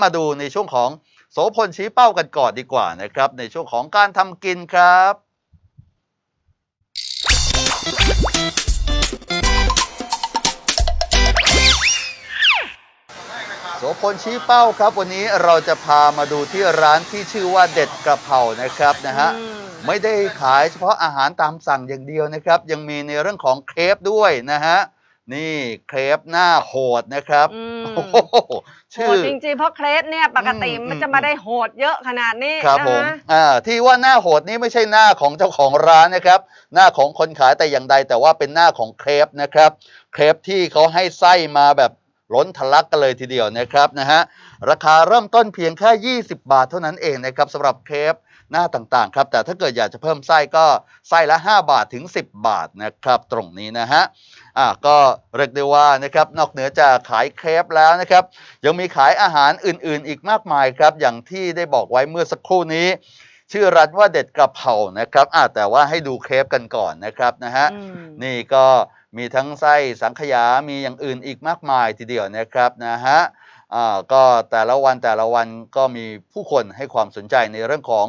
มาดูในช่วงของโสพลชี้เป้ากันก่อนดีกว่านะครับ ในช่วงของการทำกินครับ โสพลชี้เป้าครับ วันนี้เราจะพามาดูที่ร้านที่ชื่อว่าเด็ดกระเพรานะครับนะฮะอืมไม่ได้ขายเฉพาะอาหารตามสั่งอย่างเดียวนะครับ ยังมีในเรื่องของเครปด้วยนะฮะ นี่เครปหน้าโหดนะครับอืม โอ้โหโหชื่อ ดจริงๆ เพราะเครปเนี่ยปกติอืม มันจะมาได้โหดเยอะขนาดนี้ครับนะผมฮะอ่าที่ว่าหน้าโหดนี้ไม่ใช่หน้าของเจ้าของร้านนะครับ หน้าของคนขายแต่อย่างใดแต่ว่าเป็นหน้าของเครปนะครับ เครปที่เขาให้ไส้มาแบบล้นทะลักกันเลยทีเดียวนะครับนะฮะราคาเริ่มต้นเพียงแค่ 20 บาทเท่านั้นเองนะครับสำหรับเครปหน้าต่างๆครับ แต่ถ้าเกิดอยากจะเพิ่มไส้ก็ไส้ละ 5 บาทถึง 10 บาทนะครับ ตรงนี้นะฮะ อ่าก็เรียกได้ว่านะครับนอกเหนือจากขายเครปแล้วนะครับยังมีขายอาหารอื่นๆ อีกมากมายครับ อย่างที่ได้บอกไว้เมื่อสักครู่นี้ ชื่อร้านว่าเด็ดกระเพรานะครับอ่าแต่ว่าให้ดูเครปกันก่อนนะครับนะฮะอืมนี่ก็มีทั้งไส้สังขยา มีอย่างอื่นอีกมากมายทีเดียวนะครับนะฮะอ่าก็แต่ละวันแต่ละวันก็มีผู้คนให้ความสนใจในเรื่องของ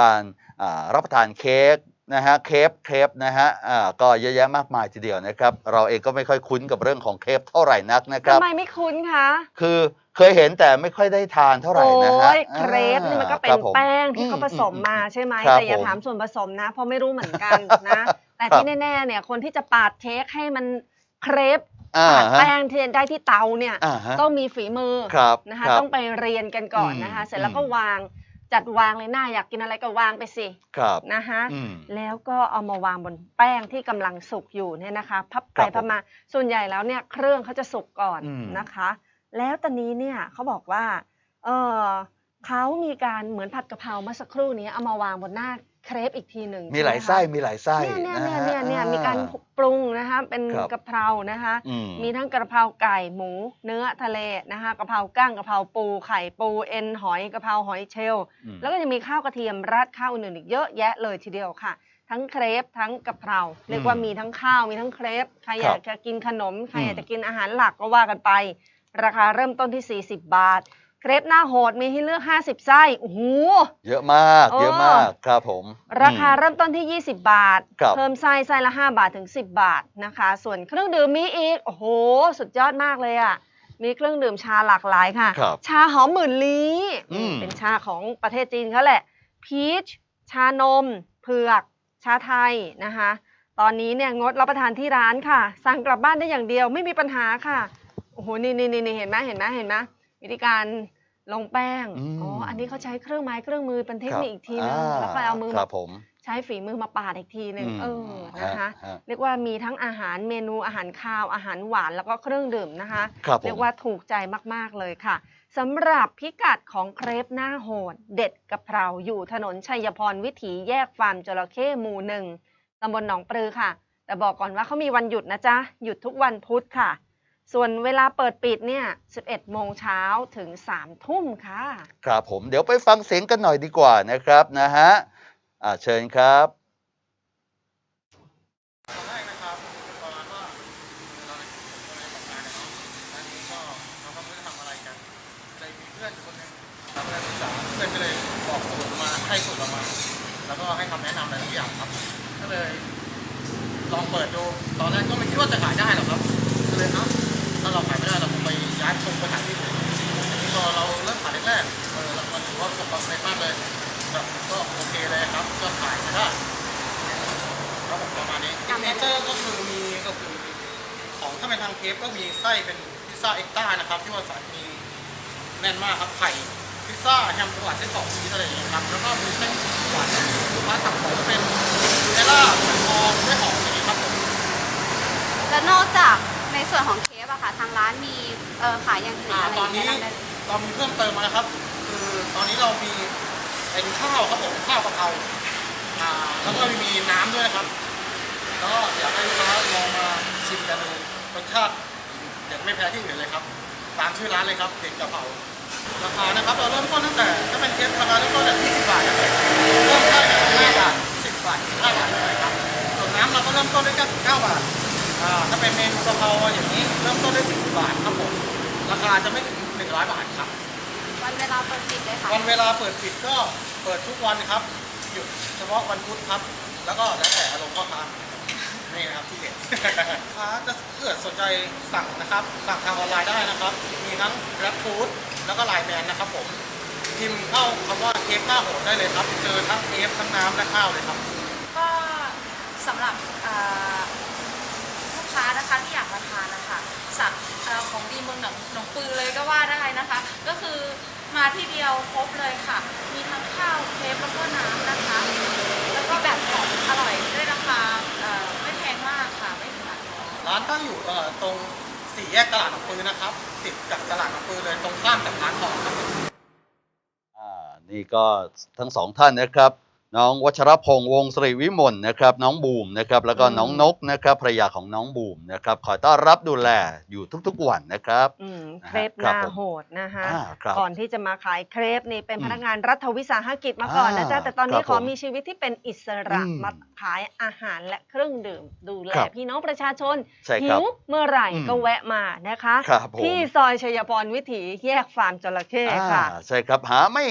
การอ่ารับประทานเค้ก นะฮะเคปเคปนะฮะอ่าก็เยอะแยะมากมายทีเดียวนะครับ เราเองก็ไม่ค่อยคุ้นกับเรื่องของเคปเท่าไหร่นักนะครับ ทำไมไม่คุ้นคะคือเคยเห็นแต่ไม่ค่อยได้ทานเท่าไหร่นะฮะโอ้ยเครปนี่มันก็เป็คนรับผม แป้งที่อืมเขาผสมมาใช่ไหมครับแต่อย่าผมถามส่วนผสมนะเพราะไม่รู้เหมือนกันนะ แต่ครับที่แน่ๆเนี่ยคนที่จะปาดเค้กให้มันเครปอ่าปาดฮะแป้งที่ได้ที่เตาเนี่ยอ่าฮะต้องมีฝีมือครับนะคะรับ ต้องไปเรียนกันก่อนนะคะ อืมเสร็จแล้วก็อืมวาง จัดวางเลยหน้าอยากกินอะไรก็วางไปสิครับ นะคะอืม แล้วก็เอามาวางบนแป้งที่กำลังสุกอยู่เนี่ยนะคะ พับไปครับผมพับมาส่วนใหญ่แล้วเนี่ยเครื่องเขาจะสุกก่อนอืม นะคะ แล้วตอนนี้เนี่ยเขาบอกว่าเออ เขามีการเหมือนผัดกะเพราเมื่อสักครู่นี้เอามาวางบนหน้าเครปอีกทีหนึ่งมีหลายใช่ไหไส้มีหลายไส้เนี่ยเนี่ยะเนี่ยฮะเนี่ยเนี่ยมีการอ่ปรุงนะคะเป็นครับกะเพรานะคะอืมมีทั้งกะเพราไก่หมู เนื้อทะเลนะคะกะเพราก้างกะเพราปูไข่ปูเอ็นหอยกะเพราหอยเชลล์อืมแล้วก็จะมีข้าวกระเทียมราดข้าวอื่นๆอีกเยอะแยะเลยทีเดียวค่ะ ทั้งเครปทั้งกะเพราเรียกว่ามีทั้งข้าวมีทั้งเครปใครอยากจะกินขนมใครอยากจะกินอาหารหลักก็ว่ากันไป ราคาเริ่มต้นที่ 40 บาท เครปหน้าโหดมีให้เลือก 50 ไส้โอ้โห เยอะมากโอ้เยอะมากครับผม ราคาอืมเริ่มต้นที่ 20 บาทครับเพิ่มไส้ไส้ละ 5 บาทถึง 10 บาทนะคะ ส่วนเครื่องดื่มมีอีก โอ้โห สุดยอดมากเลยอะ มีเครื่องดื่มชาหลากหลายค่ะครับชาหอมหมื่นลี้อืมเป็นชาของประเทศจีนเขาแหละ พีช ชานม เผือก ชาไทยนะคะ ตอนนี้เนี่ยงดรับประทานที่ร้านค่ะ สั่งกลับบ้านได้อย่างเดียวไม่มีปัญหาค่ะ โอ้โห นี่นี่นี่เห็นไหมเห็นไหมเห็นไหมวิธีการ ลงแป้งอืมอ๋อ อันนี้เขาใช้เครื่องไม้เครื่องมือเป็นเทคนิคอีกทีนึงครับแล้วก็เอามือคมารับผมใช้ฝีมือมาปาดอีกทีหนึ่งอืมเออ นะคะฮะเรียกว่ามีทั้งอาหารเมนูอาหารคาว อาหารหวานแล้วก็เครื่องดื่มนะคะครับผมเรียกว่าถูกใจมากๆเลยค่ะสำหรับพิกัดของเครปหน้าโหด เด็ดกะเพราอยู่ถนนชัยพรวิถีแยกฟาร์มจระเข้หมู่หนึ่งตำบลหนองปลือค่ะ แต่บอกก่อนว่าเขามีวันหยุดนะจ๊ะ หยุดทุกวันพุธค่ะ ส่วนเวลาเปิดปิดเนี่ย 11 โมงเช้าถึง 3 ทุ่มค่ะ ครับผมเดี๋ยวไปฟังเสียงกันหน่อยดีกว่านะครับนะฮะอ่าเชิญครับ ตอนแรกนะครับประมาณว่าเราในผมก็เลยทำงานเนี่ยเนาะแล้วทีนี้ก็เราก็ไม่รู้จะทำอะไรกันเลยมีเพื่อนอยู่คนหนึงเราก็เลยปรึกษาเพื่อนก็เลยบอกสูตรมาให้สูตรเรามา แล้วก็ให้คำแนะนำอะไรทุกอย่างครับ ก็เลยลองเปิดดู ตอนแรกก็ไม่คิดว่าจะขายได้ ยครับก็ขายไปได้ครับผมประมาณนี้ซิกเนเจอร์ก็คือมีก็คือ ของถ้าเป็นทางเคฟก็มีไส้เป็นพิซซ่าเอ็กต้านะครับ ที่ว่าใส่มีแน่นมากครับไข่พิซซ่าแฮมหวานเส้นกรอกชีสอะไรอย่างเงี้ยครับแล้วก็มีเส้นหวานลูกค้าสั่งของก็เป็นเนล่าหมูทองไม่หอมอย่างเงี้ยครับผมแล้วนอกจากในส่วนของเคฟอะค่ะ ทางร้านมีเอ่อขายอย่างอื่นอ่าอะไรตอนนี้แนะนำได้เลยเรามีเพิ่มเติมมานะครับ คือตอนนี้เรามีเป็นข้าวครับผมข้าวกะเพรา อ่าแล้วก็มีน้ำด้วยนะครับ แล้วก็อยากให้ลูกค้าลองมาชิมกันดูรสชาติเด็ดไม่แพ้ที่อื่นเลยครับ ตามชื่อร้านเลยครับเด็ดกะเพรา ราคานะครับเราเริ่มต้นตั้งแต่ถ้าเป็นเคสราคาเริ่มต้นจาก20 บาทนะครับเริ่มได้จาก5บาท10บาท15บาทเลยครับส่วนน้ำเราก็เริ่มต้นด้วยแค่9บาทอ่าถ้าเป็นเมนูกะเพราอย่างนี้เริ่มต้นด้วย10บาทครับผมราคาจะไม่ถึง100บาทครับ วันเวลาเปิดปิดเลยค่ะ วันเวลาเปิดปิดก็เปิดทุกวันครับ หยุดเฉพาะวันพุธครับ แล้วก็แล้วแต่อารมณ์พ่อค้านี่นะครับที่เด็ดค้าจะเกิดสนใจสั่งนะครับ สั่งทางออนไลน์ได้นะครับ มีทั้ง Grab Food แล้วก็ไลน์แมนนะครับผมพิมพ์เข้าคำว่าเอฟหน้าโหดได้เลยครับ เจอทั้งเอฟทั้งน้ำและข้าวเลยครับ ก็สำหรับลูกค้านะคะที่อยากมาทานนะคะ มาที่เดียวครบเลยค่ะ มีทั้งข้าวเครปแล้วก็น้ำนะคะ แล้วก็แบบของอร่อยด้วยราคาเอ่อไม่แพงมากค่ะ ไม่ถึงหลักร้อยร้านตั้งอยู่เอ่อตรงสี่แยกตลาดหนองปือนะครับ ติดกับตลาดหนองปือเลยตรงข้ามกับร้านทองครับ อ่านี่ก็ทั้งสองท่านนะครับ น้องวัชรพงษ์วงศ์สิริวิมลนะครับน้องบูมนะครับแล้วก็อืมน้องนกนะครับภรรยาของน้องบูมนะครับคอยต้อนรับดูแลอยู่ทุกๆวันนะครับอืมนะฮะเครปหครับน้าผมโหดนะคะอ่าครับ ก่อนที่จะมาขายเครปนี่เป็นอืมพนักงานรัฐวิสาหกิจมาก่อนนะจ๊ะอ่าแต่ตอนนี้ครับขอผมมีชีวิตที่เป็นอิสระอืมมาขายอาหารและเครื่องดื่ม ดูแลครับพี่น้องประชาชนใช่หิครับวเมื่อไหร่อืมก็แวะมานะคะ ครับผม ที่ซอยชัยพรวิถีแยกฟาร์มจระเข้ค่ะ อ่าใช่ครับหาไม่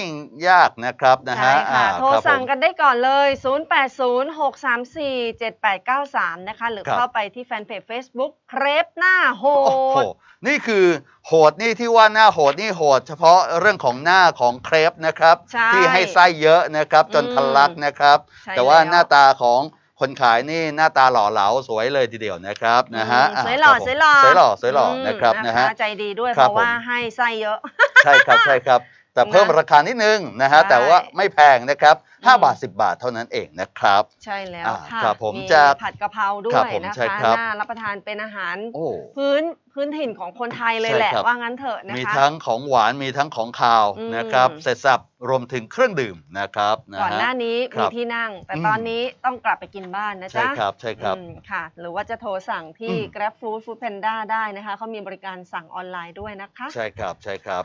ยากนะครับนะฮะใช่ค่ะ อ่าโทรครับสั่งผมกันได้ก่อนเลย 0806347893 นะคะ หรือครับเข้าไปที่แฟนเพจ Facebook เครปหน้าโหโอ้โหด นี่คือโหดนี่ที่ว่าหน้าโหดนี่โหด เฉพาะเรื่องของหน้าของเครปนะครับ ใช่ที่ให้ไส้เยอะนะครับจนอืมทะลักนะครับ ใช่แต่ว่าแล้ว หน้าตาของคนขายนี่หน้าตาหล่อเหลาสวยเลยทีเดียวนะครับนะฮะอืมสวยหล่อครับผมสวยหล่อสวยหล่อสวยหล่อมนะครับนะฮะ ใจดีด้วยคเพรับราะว่าผม ให้ไส้เยอะ ใช่ครับใช่ครับ แต่เพิ่มนะราคานิดนึงนะฮะ ใช่ แต่ว่าไม่แพงนะครับอืม5บาท 10 บาทเท่านั้นเองนะครับ ใช่แล้วอ่าค่ะครับผมมีจะผัดกะเพราด้ครัวบยผมนะใช่คะครับ น่ารับประทานเป็นอาหาร โอ้ พื้นพื้นถิ่นของคนไทยเลยใช่แหละครับ ว่างั้นเถอะนะคะมีทั้งของหวานมีทั้งของคาวอืม นะครับ เสร็จสับรวมถึงเครื่องดื่มนะครับนะก่อนฮะหน้านี้ครัมีบที่นั่ง แต่อืม ตอนนี้ต้องกลับไปกินบ้านนะใช่จ๊ะครับ ใช่ครับ อืมค่ะ หรือว่าจะโทรสั่งที่ อืม Grab Food Food Panda ได้นะคะเขามีบริการสั่งออนไลน์ด้วยนะคะ ใช่ครับ ใช่ครับ